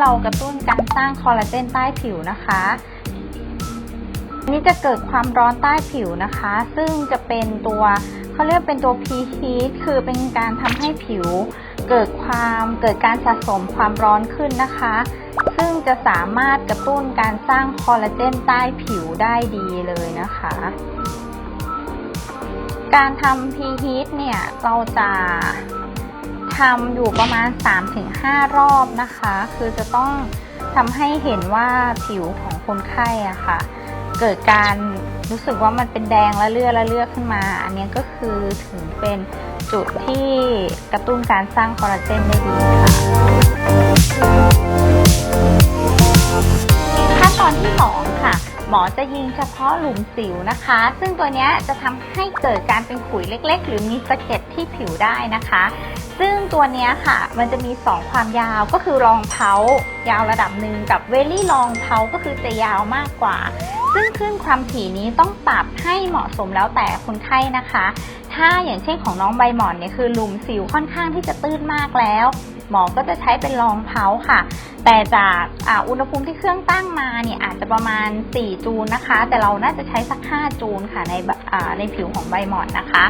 เรากระตุ้นการสร้างคอลลาเจนใต้ผิวนะคะอันนี้จะเกิดความร้อนใต้ผิวนะคะ ซึ่งจะเป็นตัวเขาเรียกเป็นตัว P Heat คือเป็นการทำให้ผิวเกิดความเกิดการสะสมความร้อนขึ้นนะคะ ซึ่งจะสามารถกระตุ้นการสร้างคอลลาเจนใต้ผิวได้ดีเลยนะคะ การทำ P Heat เนี่ยเราจะ ทำอยู่ประมาณ 3-5 รอบนะคะ คือจะต้องทำให้เห็นว่าผิวของคนไข้อะค่ะ เกิดการรู้สึกว่ามันเป็นแดงและเลือดและเลือดขึ้นมา อันนี้ก็คือถึงเป็นจุดที่กระตุ้นการสร้างคอลลาเจนได้ดีค่ะ จะยิงเฉพาะหลุมสิวนะคะ ซึ่งตัวนี้จะทำให้เกิดการเป็นขุยเล็ก ๆ หรือมีสะเก็ดที่ผิวได้นะคะ ซึ่งตัวนี้ค่ะ มันจะมี 2 ความยาวก็คือรองเท้ายาวระดับหนึ่งกับเวลี่รองเท้าก็คือจะยาวมากกว่า ซึ่งขึ้นความถี่นี้ต้องปรับให้เหมาะสมแล้วแต่คนไข้นะคะ ถ้าอย่างเช่นของน้องใบหมอนเนี่ยคือหลุมสิวค่อนข้างที่จะตื้นมากแล้ว หมอก็จะใช้เป็นรองเท้าค่ะ แต่จากอุณหภูมิที่เครื่องตั้งมาเนี่ยอาจจะประมาณ 4 จูลนะคะ แต่เราน่าจะใช้สัก 5 จูลค่ะในในผิวของใบหมอนนะคะ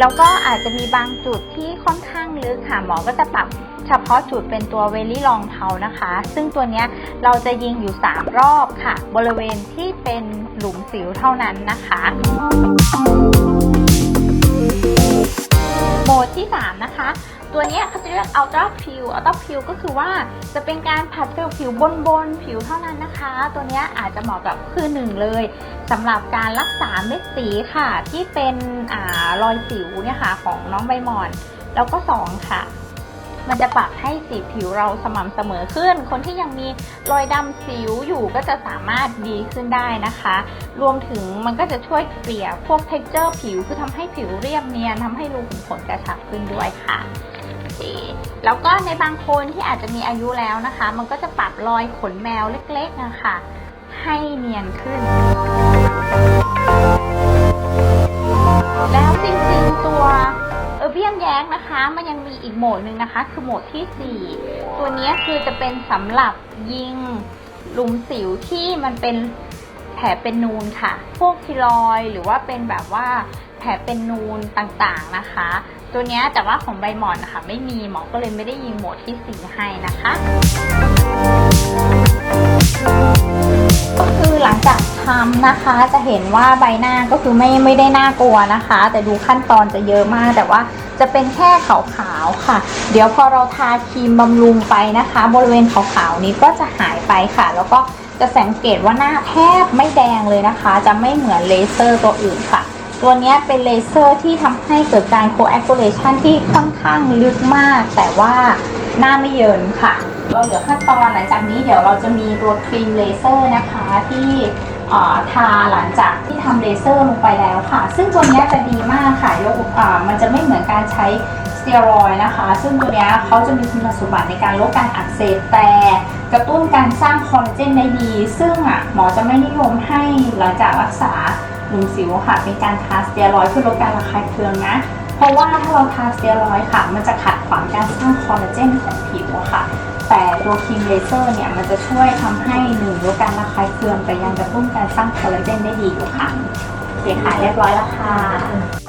แล้วก็อาจจะมีบางจุดที่ค่อนข้างลึกค่ะหมอก็จะปรับเฉพาะจุดเป็นตัวเวลี่รองเทานะคะ ซึ่งตัวนี้เราจะยิงอยู่ 3 รอบค่ะ บริเวณที่เป็นหลุมสิวเท่านั้นนะคะโหมดที่ 3 นะคะ ตัวนี้เขาจะเรียกอัลตราผิวอัลตราผิวก็คือว่าจะเป็นการผัดเซลล์ผิวบนบนผิวเท่านั้นนะคะ ตัวนี้อาจจะเหมาะกับคือหนึ่งเลยสำหรับการรักษาเม็ดสีค่ะ ที่เป็นอรอยสิวเนี่ยค่ะของน้องใบหมอน แล้วก็ 2 ค่ะ มันจะปรับให้สีผิวเราสม่ำเสมอขึ้น คนที่ยังมีรอยดำสิวอยู่ก็จะสามารถดีขึ้นได้นะคะ รวมถึงมันก็จะช่วยเกลี่ยพวก texture ผิวคือทำให้ผิวเรียบเนียนทำให้รูขุมขนกระชับขึ้นด้วยค่ะแล้วก็ในบางคนที่อาจจะมีอายุแล้วนะคะ มันก็จะปรับรอยขนแมวเล็กๆนะคะให้เนียนขึ้น แล้วจริงๆตัว มันยังมีอีกโหมดหนึ่งนะคะ คือโหมดที่ 4 ตัวนี้คือจะเป็นสำหรับยิงหลุมสิวที่มันเป็นแผลเป็นนูนค่ะ พวกคิรอยหรือว่าเป็นแบบว่าแผลเป็นนูนต่างๆนะคะ ตัวนี้แต่ว่าของใบหมอนนะคะ ไม่มีหมอก็เลยไม่ได้ยิงโหมดที่ 4 ให้นะคะ ก็คือหลังจากำนะคะ จะเห็นว่าใบหน้าก็คือไม่ไม่ได้น่ากลัวนะคะ แต่ดูขั้นตอนจะเยอะมาก แต่ว่าจะเป็นแค่ขาวๆค่ะ เดี๋ยวพอเราทาครีมบำรุงไปนะคะ บริเวณขาวๆนี้ก็จะหายไปค่ะ แล้วก็จะสังเกตว่าหน้าแทบไม่แดงเลยนะคะ จะไม่เหมือนเลเซอร์ตัวอื่นค่ะ ตัวนี้เป็นเลเซอร์ที่ทำให้เกิดการ coagulation ที่ค่อนข้างลึกมาก แต่ว่าหน้าไม่เยินค่ะเราเหลือขั้นตอนหลังจากนี้เดี๋ยวเราจะมีตัวครีมเลเซอร์นะคะที่ ทาหลังจากที่ทำเลเซอร์ลงไปแล้วค่ะ ซึ่งตัวนี้จะดีมากค่ะยกมันจะไม่เหมือนการใช้สเตียรอยนะคะ ซึ่งตัวนี้เขาจะมีคุณสมบัติในการลดการอักเสบแต่กระตุ้นการสร้างคอลลาเจนได้ดี ซึ่งอะหมอจะไม่นิยมให้หลังจากรักษาหลุมสิวค่ะ เป็นการทาสเตียรอยเพื่อลดการระคายเคืองนะ เพราะว่าถ้าเราทาสเตียรอยค่ะ มันจะขัดขวางการสร้างคอลลาเจนของผิวค่ะ แต่ตัวครีมเลเซอร์เนี่ยมันจะช่วยทำให้หนึ่งลดการระคายเคืองแต่ยังกระตุ้นการสร้างคอลลาเจนได้ดีอยู่ค่ะโอเคค่ะเรียบร้อยแล้วค่ะ